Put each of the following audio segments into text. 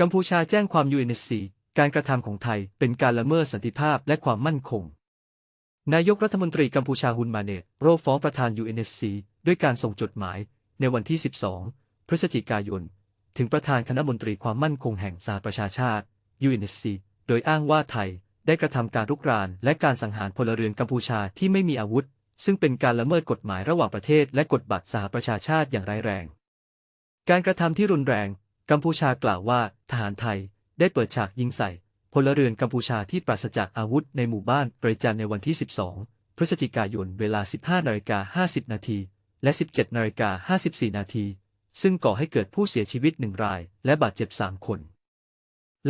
กัมพูชาแจ้งความ UNSC การกระทำของไทยเป็นการละเมิดสันติภาพและความมั่นคง นายกรัฐมนตรีกัมพูชาฮุนมาเนตโรฟ้องประธาน UNSC ด้วยการส่งจดหมาย ในวันที่ 12 พฤศจิกายน ถึงประธานคณะมนตรีความมั่นคงแห่งสหประชาชาติ UNSC โดยอ้างว่าไทยได้กระทำการรุกรานและการสังหารพลเรือนกัมพูชาที่ไม่มีอาวุธ ซึ่งเป็นการละเมิดกฎหมายระหว่างประเทศและกฎบัตรสหประชาชาติอย่างร้ายแรง การกระทำที่รุนแรง กัมพูชากล่าวว่าทหารไทยได้เปิดฉากยิงใส่ พลเรือนกัมพูชาที่ปราศจากอาวุธในหมู่บ้านเปรจันในวันที่ 12 พฤศจิกายนเวลา 15นาฬิกา50 นาทีและ 17นาฬิกา54 นาทีซึ่งก่อให้เกิดผู้เสียชีวิตหนึ่งราย และบาดเจ็บ3คน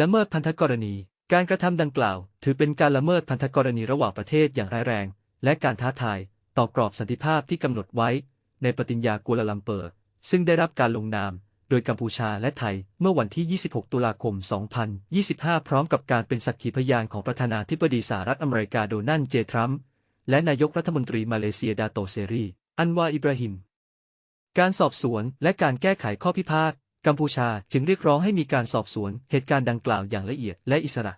ละเมิดพันธกรณี การกระทำดังกล่าว ถือเป็นการละเมิดพันธกรณีระหว่างประเทศอย่างร้ายแรง และการท้าทาย ต่อกรอบสันติภาพที่กำหนดไว้ ในปฏิญญากัวลาลัมเปอร์ ซึ่งได้รับการลงนาม ดยกัมพูชาและไทย เมื่อวันที่ 26 ตุลาคม 2025 พร้อมกับการเป็นสักขีพยานของประธานาธิบดีสหรัฐอเมริกาโดนัลด์เจ ทรัมป์ และนายกรัฐมนตรีมาเลเซียดาโตเซรี อันวาอิบราฮิม การสอบสวนและการแก้ไขข้อพิพาท กัมพูชาจึงเรียกร้องให้มีการสอบสวนเหตุการณ์ดังกล่าวอย่างละเอียดและอิสระ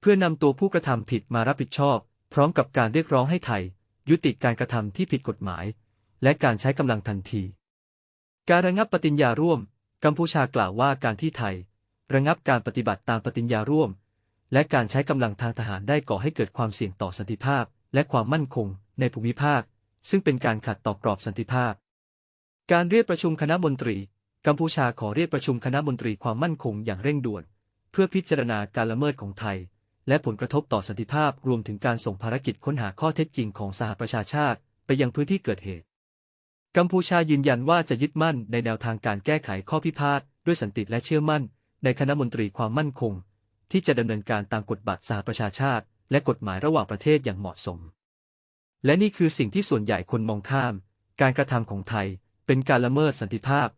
เพื่อนำตัวผู้กระทำผิดมารับผิดชอบ พร้อมกับการเรียกร้องให้ไทย ยุติการกระทำที่ผิดกฎหมาย และการใช้กำลังทันที การระงับปฏิญญาร่วม กัมพูชากล่าวว่าการที่ไทย ระงับการปฏิบัติตามปฏิญญาร่วม และการใช้กำลังทางทหารได้ก่อให้เกิดความเสี่ยงต่อสันติภาพ และความมั่นคงในภูมิภาค ซึ่งเป็นการขัดต่อกรอบสันติภาพ การเรียกประชุมคณะมนตรี กัมพูชาขอเรียกประชุมคณะมนตรีความมั่นคงอย่างเร่งด่วน เพื่อพิจารณาการละเมิดของไทย และผลกระทบต่อสันติภาพรวมถึงการส่งภารกิจค้นหาข้อเท็จจริงของสหประชาชาติ ไปยังพื้นที่เกิดเหตุ กัมพูชายืนยันว่าจะยึดมั่นในแนวทางการแก้ไขข้อพิพาทด้วยสันติและเชื่อมั่น ในคณะมนตรีความมั่นคง ที่จะดำเนินการตามกฎบัตรสหประชาชาติ และกฎหมายระหว่างประเทศอย่างเหมาะสม และนี่คือสิ่งที่ส่วนใหญ่คนมองข้าม การกระทำของไทย เป็นการละเมิดสันติภาพ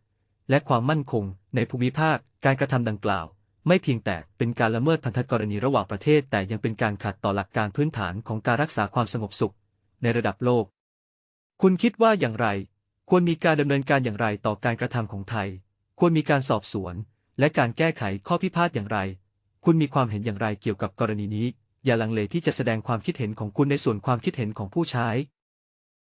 และความมั่นคง ในภูมิภาค การกระทำดังกล่าว ไม่เพียงแต่เป็นการละเมิดพันธกรณีระหว่างประเทศ แต่ยังเป็นการขัดต่อหลักการพื้นฐานของการรักษาความสงบสุข ในระดับโลก คุณคิดว่าอย่างไร ควรมีการดำเนินการอย่างไรต่อการกระทำของไทย ควรมีการสอบสวน และการแก้ไขข้อพิพาทอย่างไร คุณมีความเห็นอย่างไรเกี่ยวกับกรณีนี้ อย่าลังเลที่จะแสดงความคิดเห็นของคุณในส่วนความคิดเห็นของผู้ใช้